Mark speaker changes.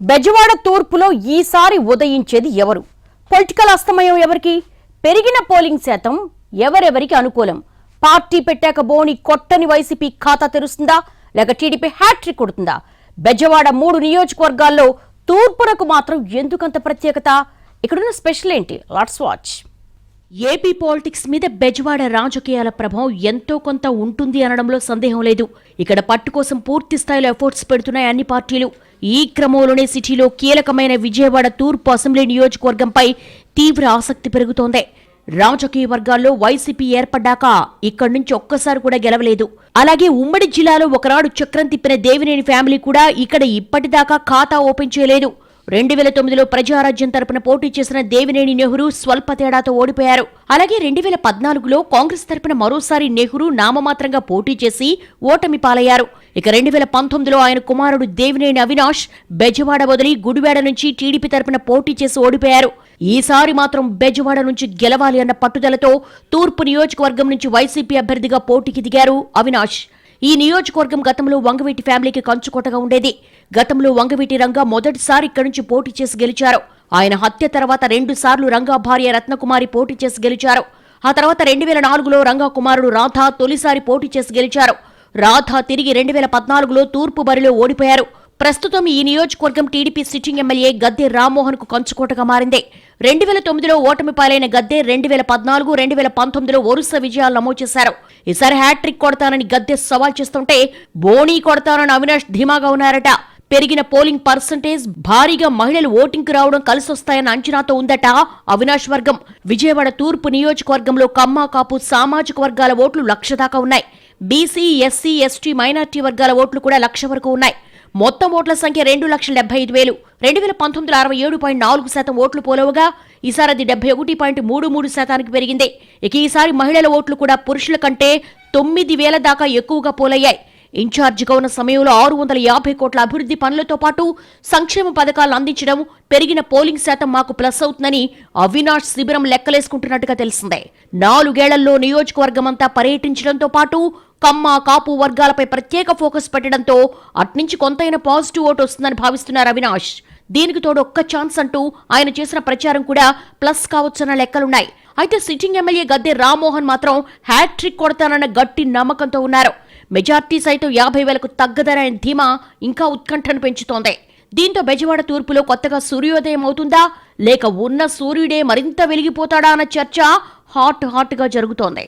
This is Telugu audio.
Speaker 1: బెజవాడ తూర్పులో ఈసారి ఉదయించేది ఎవరు? పొలిటికల్ అస్తమయం ఎవరికి? పెరిగిన పోలింగ్ శాతం ఎవరెవరికి అనుకూలం? పార్టీ పెట్టాక బోని కొట్టని వైసీపీ ఖాతా తెరుస్తుందా? లేక టీడీపీ హ్యాట్రిక్ కొడుతుందా? బెజవాడ మూడు నియోజకవర్గాల్లో తూర్పునకు మాత్రం ఎందుకంత ప్రత్యేకత? ఇక్కడున్న స్పెషల్ ఏంటి? లాట్స్ వాచ్ ఏపీ పాలిటిక్స్ మీద బెజవాడ రాజకీయాల ప్రభావం ఎంతో కొంత ఉంటుంది అనడంలో సందేహం లేదు. ఇక్కడ పట్టు కోసం పూర్తి స్థాయిలో ఎఫర్ట్స్ పెడుతున్నాయి అన్ని పార్టీలు. ఈ క్రమంలోనే సిటీలో కీలకమైన విజయవాడ తూర్పు అసెంబ్లీ నియోజకవర్గంపై తీవ్ర ఆసక్తి పెరుగుతోంది. రాజకీయ వర్గాల్లో వైసీపీ ఏర్పడ్డాక ఇక్కడి నుంచి ఒక్కసారి కూడా గెలవలేదు. అలాగే ఉమ్మడి జిల్లాలో ఒకనాడు చక్రం తిప్పిన దేవినేని ఫ్యామిలీ కూడా ఇక్కడ ఇప్పటిదాకా ఖాతా ఓపెన్ చేయలేదు. రెండు వేల తొమ్మిదిలో ప్రజారాజ్యం తరపున పోటీ చేసిన దేవినేని నెహ్రూ స్వల్ప తేడాతో ఓడిపోయారు. అలాగే రెండు వేల పద్నాలుగులో కాంగ్రెస్ తరపున మరోసారి నెహ్రూ నామమాత్రంగా పోటీ చేసి ఓటమి పాలయ్యారు. ఇక రెండు వేల పంతొమ్మిదిలో ఆయన కుమారుడు దేవినేని అవినాష్ బెజవాడ వదిలి గుడివాడ నుంచి టీడీపీ తరపున పోటీ చేసి ఓడిపోయారు. ఈసారి మాత్రం బెజవాడ నుంచి గెలవాలి అన్న పట్టుదలతో తూర్పు నియోజకవర్గం నుంచి వైసీపీ అభ్యర్థిగా పోటీకి దిగారు అవినాష్. ఈ నియోజకవర్గం గతంలో వంగవీటి ఫ్యామిలీకి కంచుకోటగా ఉండేది. గతంలో వంగవీటి రంగా మొదటిసారి ఇక్కడి నుంచి పోటీ చేసి గెలిచారు. ఆయన హత్య తర్వాత రెండు సార్లు రంగా భార్య రత్నకుమారి పోటీ చేసి గెలిచారు. ఆ తర్వాత రెండు వేల నాలుగులో రంగా కుమారుడు రాధా తొలిసారి పోటీ చేసి గెలిచారు. రాధా తిరిగి రెండు వేల పద్నాలుగులో తూర్పు బరిలో ఓడిపోయారు. ప్రస్తుతం ఈ నియోజకవర్గం టీడీపీ సిట్టింగ్ ఎమ్మెల్యే గద్దె రామ్మోహన్కు కంచుకోటగా మారింది. రెండు వేల తొమ్మిదిలో ఓటమి పాలైన గద్దె రెండు వేల పద్నాలుగు రెండు వేల పంతొమ్మిదిలో వరుస విజయాలు నమోదు చేశారు. ఈసారి హ్యాట్రిక్ కొడతానని గద్దె సవాల్ చేస్తుంటే బోనీ కొడతానని అవినాష్ ధీమాగా ఉన్నారట. పెరిగిన పోలింగ్ పర్సంటేజ్ భారీగా మహిళలు ఓటింగ్కు రావడం కలిసొస్తాయన్న అంచనాతో ఉందట అవినాష్ వర్గం. విజయవాడ తూర్పు నియోజకవర్గంలో కమ్మాకాపు సామాజిక వర్గాల ఓట్లు లక్ష దాకా ఉన్నాయి. బీసీ ఎస్సీ ఎస్టీ మైనార్టీ వర్గాల ఓట్లు కూడా లక్ష వరకు ఉన్నాయి. మొత్తం ఓట్ల సంఖ్య రెండు లక్షల డెబ్బై ఐదు వేలు. రెండు వేల పంతొమ్మిదిలో అరవై ఏడు పాయింట్ నాలుగు శాతం ఓట్లు పోలవగా ఈసారి అది డెబ్బై ఒకటి పాయింట్ మూడు మూడు శాతానికి పెరిగింది. ఇక ఈసారి మహిళల ఓట్లు కూడా పురుషుల కంటే తొమ్మిది వేల దాకా ఎక్కువగా పోలయ్యాయి. ఇన్ఛార్జిగా ఉన్న సమయంలో ఆరు వందల యాభై కోట్ల అభివృద్ధి పనులతో పాటు సంక్షేమ పథకాలు అందించడం పెరిగిన పోలింగ్ శాతం మాకు ప్లస్ అవుతుందని అవినాష్ శిబిరం లెక్కలేసుకుంటున్నట్టుగా తెలిసిందే. నాలుగేళ్ళలో నియోజకవర్గమంతా పర్యటించడంతో పాటు కమ్మ కాపు వర్గాలపై ప్రత్యేక ఫోకస్ పెట్టడంతో అట్నుంచి కొంతైనా పాజిటివ్ ఓటు వస్తుందని భావిస్తున్నారు అవినాష్. దీనికి తోడు ఒక్క ఛాన్స్ అంటూ ఆయన చేసిన ప్రచారం కూడా ప్లస్ కావచ్చన్న లెక్కలున్నాయి. అయితే సిట్టింగ్ ఎమ్మెల్యే గద్దె రామ్మోహన్ మాత్రం హ్యాట్రిక్ కొడతానన్న గట్టి నమ్మకంతో ఉన్నారు. మెజార్టీ సైతం యాభై వేలకు తగ్గదనే ధీమా ఇంకా ఉత్కంఠను పెంచుతోంది. దీంతో బెజవాడ తూర్పులో కొత్తగా సూర్యోదయం అవుతుందా? లేక ఉన్న సూర్యుడే మరింత వెలిగిపోతాడా అన్న చర్చ హాట్ హాట్గా జరుగుతోంది.